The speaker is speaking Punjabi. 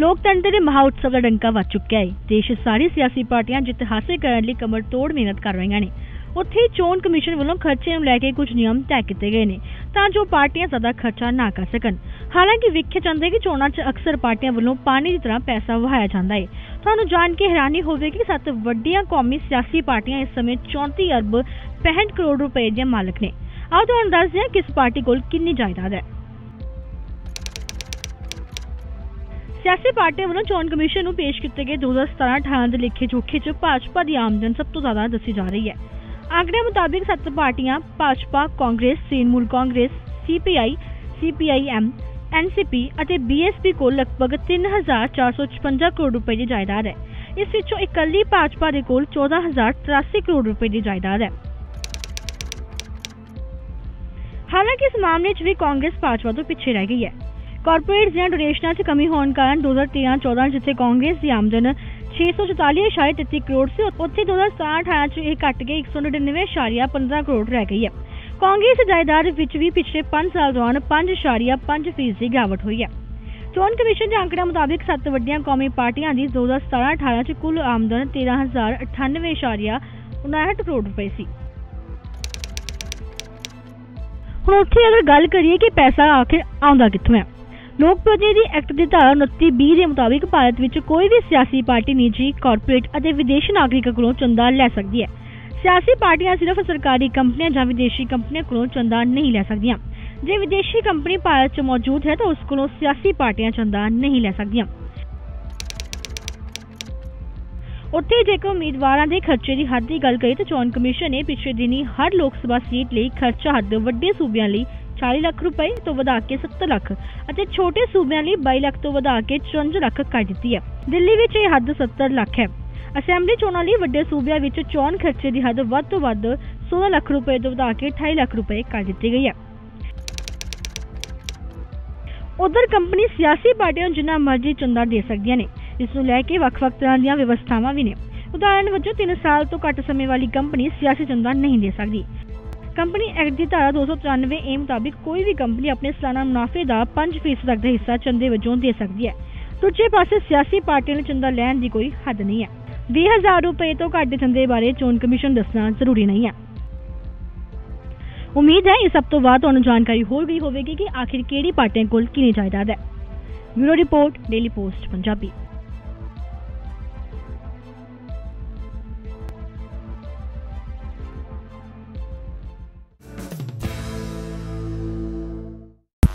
ਲੋਕਤੰਤਰ ਦੇ ਮਹਾਉਤਸਵ ਦਾ ਡੰਕਾ ਵੱਜ ਚੁੱਕਿਆ ਹੈ ਦੇਸ਼ ਸਾਰੀ ਸਿਆਸੀ ਪਾਰਟੀਆਂ ਜਿੱਤ ਹਾਸਲ ਕਰਨ ਲਈ ਕਮਰ ਤੋੜ ਮਿਹਨਤ ਕਰ ਰਹੀਆਂ ਨੇ। ਉੱਥੇ ਚੋਣ ਕਮਿਸ਼ਨ ਵੱਲੋਂ ਖਰਚੇ ਨੂੰ ਲੈ ਕੇ ਕੁਝ ਨਿਯਮ ਤੈਅ ਕੀਤੇ ਗਏ ਨੇ ਤਾਂ ਜੋ ਪਾਰਟੀਆਂ ਜ਼ਿਆਦਾ ਖਰਚਾ ਨਾ ਕਰ ਸਕਣ। ਹਾਲਾਂਕਿ ਵੇਖਿਆ ਜਾਂਦਾ ਹੈ ਕਿ ਚੋਣਾਂ 'ਚ ਅਕਸਰ ਪਾਰਟੀਆਂ ਵੱਲੋਂ ਪਾਣੀ ਦੀ ਤਰ੍ਹਾਂ ਪੈਸਾ ਵਹਾਇਆ ਜਾਂਦਾ ਹੈ ਤੁਹਾਨੂੰ ਜਾਣ ਕੇ ਹੈਰਾਨੀ ਹੋਵੇਗੀ ਕਿ ਸੱਤ ਵੱਡੀਆਂ ਕੌਮੀ ਸਿਆਸੀ ਪਾਰਟੀਆਂ ਇਸ ਸਮੇਂ 34 ਅਰਬ 65 ਕਰੋੜ ਰੁਪਏ ਦੀਆਂ ਮਾਲਕ ਨੇ। ਆਓ ਤੁਹਾਨੂੰ ਦੱਸਦੇ ਹਾਂ ਕਿਸ ਪਾਰਟੀ ਕੋਲ ਕਿੰਨੀ ਜਾਇਦਾਦ ਹੈ। ਸਿਆਸੀ ਪਾਰਟੀਆਂ ਵੱਲੋਂ ਚੋਣ ਕਮਿਸ਼ਨ ਨੂੰ ਪੇਸ਼ ਕੀਤੇ ਗਏ 2017-18 ਦੇ ਲੇਖੇ ਜੋਖੇ 'ਚ ਭਾਜਪਾ ਦੀ ਆਮਦਨ ਸਭ ਤੋਂ ਜ਼ਿਆਦਾ ਦੱਸੀ ਜਾ ਰਹੀ ਹੈ। ਆંકੜਿਆਂ ਮੁਤਾਬਿਕ ਸੱਤ ਪਾਰਟੀਆਂ Bhajpa, Congress, Trinamool Congress CPI CPIM NCP ਅਤੇ ਬੀਐਸਪੀ ਕੋਲ ਲਗਭਗ 3456 ਕਰੋੜ ਰੁਪਏ ਦੀ ਜਾਇਦਾਦ ਹੈ। ਇਸ ਵਿੱਚੋਂ ਇਕੱਲੀ ਭਾਜਪਾ ਦੇ ਕੋਲ 14083 ਕਰੋੜ ਰੁਪਏ ਦੀ ਜਾਇਦਾਦ ਹੈ। ਹਾਲਾਂਕਿ ਇਸ ਮਾਮਲੇ 'ਚ ਵੀ ਕਾਂਗਰਸ ਭਾਜਪਾ ਤੋਂ ਪਿੱਛੇ ਰਹਿ ਗਈ ਹੈ। ਕਾਰਪੋਰੇਟ ਦੀਆਂ ਡੋਨੇਸ਼ਨਾਂ 'ਚ ਕਮੀ ਹੋਣ ਕਾਰਨ 2013-14 ਜਿੱਥੇ ਕਾਂਗਰਸ ਦੀ ਆਮਦਨ 644.33 ਕਰੋੜ ਸੀ ਉੱਥੇ 2017-18 'ਚ ਇਹ ਘਟ ਕੇ 199.15 ਕਰੋੜ ਰਹਿ ਗਈ ਹੈ। ਕਾਂਗਰਸ ਦੀ ਜਾਇਦਾਦ ਵਿੱਚ ਵੀ ਪਿਛਲੇ 5 ਸਾਲ ਦੌਰਾਨ 5.5% ਫੀਸਦੀ ਗਿਰਾਵਟ ਹੋਈ ਹੈ। ਚੋਣ ਕਮਿਸ਼ਨ ਦੇ ਅੰਕੜਿਆਂ ਮੁਤਾਬਿਕ ਸੱਤ ਵੱਡੀਆਂ ਕੌਮੀ ਪਾਰਟੀਆਂ ਦੀ 2017-18 'ਚ ਕੁੱਲ ਆਮਦਨ 13098.59 ਕਰੋੜ ਰੁਪਏ ਸੀ। ਹੁਣ ਉੱਥੇ ਅਗਰ ਗੱਲ ਕਰੀਏ ਕਿ ਪੈਸਾ ਆਖਿਰ ਆਉਂਦਾ ਕਿੱਥੋਂ ਹੈ ਲੋਕ ਪ੍ਰਤੀਨਿਧੀ ਐਕਟ ਦੀ ਧਾਰਾ 29 ਦੇ ਮੁਤਾਬਿਕ ਭਾਰਤ ਵਿੱਚ ਕੋਈ ਵੀ ਸਿਆਸੀ ਪਾਰਟੀ, ਨਿੱਜੀ ਕਾਰਪੋਰੇਟ ਅਤੇ ਵਿਦੇਸ਼ੀ ਨਾਗਰਿਕਾਂ ਕੋਲੋਂ ਚੰਦਾ ਲੈ ਸਕਦੀ ਹੈ। ਸਿਆਸੀ ਪਾਰਟੀਆਂ ਸਿਰਫ ਸਰਕਾਰੀ ਕੰਪਨੀਆਂ ਜਾਂ ਵਿਦੇਸ਼ੀ ਕੰਪਨੀਆਂ ਕੋਲੋਂ ਚੰਦਾ ਨਹੀਂ ਲੈ ਸਕਦੀਆਂ। ਜੇ ਵਿਦੇਸ਼ੀ ਕੰਪਨੀ ਭਾਰਤ 'ਚ ਮੌਜੂਦ ਹੈ ਤਾਂ ਉਸ ਕੋਲੋਂ ਸਿਆਸੀ ਪਾਰਟੀਆਂ ਚੰਦਾ ਨਹੀਂ ਲੈ ਸਕਦੀਆਂ। ਉੱਥੇ ਜੇਕਰ ਉਮੀਦਵਾਰਾਂ ਦੇ ਖਰਚੇ ਦੀ ਹੱਦ ਦੀ ਗੱਲ ਕਰੀਏ ਤਾਂ ਚੋਣ ਕਮਿਸ਼ਨ ਨੇ ਪਿਛਲੇ ਦਿਨੀ ਹਰ ਲੋਕ ਸਭਾ ਸੀਟ ਲਈ ਖਰਚਾ ਹੱਦ ਵੱਡੇ ਸੂਬਿਆਂ ਲਈ 40 ਲੱਖ ਰੁਪਏ ਤੋਂ ਵਧਾ ਕੇ 70 ਲੱਖ ਅਤੇ ਛੋਟੇ ਸੂਬਿਆਂ ਲਈ 22 ਲੱਖ ਤੋਂ ਵਧਾ ਕੇ 54 ਲੱਖ ਕਰ ਦਿੱਤੀ ਹੈ ਦਿੱਲੀ ਵਿੱਚ ਇਹ ਹੱਦ 70 ਲੱਖ ਹੈ ਅਸੈਂਬਲੀ ਚੋਣਾਂ ਲਈ ਵੱਡੇ ਸੂਬਿਆਂ ਵਿੱਚ ਚੋਣ ਖਰਚੇ ਦੀ ਹੱਦ ਵੱਧ ਤੋਂ ਵੱਧ 16 ਲੱਖ ਰੁਪਏ ਤੋਂ ਵਧਾ ਕੇ 28 ਲੱਖ ਰੁਪਏ ਕਰ ਦਿੱਤੀ ਗਈ ਹੈ ਉਧਰ ਕੰਪਨੀ ਸਿਆਸੀ ਪਾਰਟੀਆਂ ਨੂੰ ਜਿੰਨਾ ਮਰਜ਼ੀ ਚੰਦਾ ਦੇ ਸਕਦੀਆਂ ਨੇ ਇਸ ਨੂੰ ਲੈ ਕੇ ਵੱਖ-ਵੱਖ ਤਰ੍ਹਾਂ ਦੀਆਂ ਵਿਵਸਥਾਵਾਂ ਵੀ ਨੇ ਉਦਾਹਰਨ ਵਜੋਂ 3 ਸਾਲ ਤੋਂ ਘੱਟ ਸਮੇਂ ਵਾਲੀ ਕੰਪਨੀ ਸਿਆਸੀ ਚੰਦਾ ਨਹੀਂ ਦੇ ਸਕਦੀ ਕੰਪਨੀ ਐਕਟ ਦੀ ਧਾਰਾ 293 ਏ ਮੁਤਾਬਿਕ ਕੋਈ ਵੀ ਕੰਪਨੀ ਆਪਣੇ ਸਾਲਾਨਾ ਮੁਨਾਫੇ ਦਾ 5% ਤੱਕ ਦਾ ਹਿੱਸਾ ਚੰਦੇ ਵਜੋਂ ਦੇ ਸਕਦੀ ਹੈ। ਦੂਜੇ ਪਾਸੇ ਸਿਆਸੀ ਪਾਰਟੀਆਂ ਨੂੰ ਚੰਦਾ ਲੈਣ ਦੀ ਕੋਈ ਹੱਦ ਨਹੀਂ ਹੈ। 20000 ਰੁਪਏ ਤੋਂ ਘੱਟ ਦੇ ਚੰਦੇ ਬਾਰੇ ਚੋਣ ਕਮਿਸ਼ਨ ਦੱਸਣਾ ਜ਼ਰੂਰੀ ਨਹੀਂ ਹੈ। ਉਮੀਦ ਹੈ ਇਸ ਸਭ ਤੋਂ ਬਾਅਦ ਤੁਹਾਨੂੰ ਜਾਣਕਾਰੀ ਹੋ ਗਈ ਹੋਵੇਗੀ ਕਿ ਆਖਿਰ ਕਿਹੜੀ ਪਾਰਟੀਆਂ ਕੋਲ ਕਿੰਨੀ ਜਾਇਦਾਦ ਹੈ। Bureau report, Daily Post, Punjabi.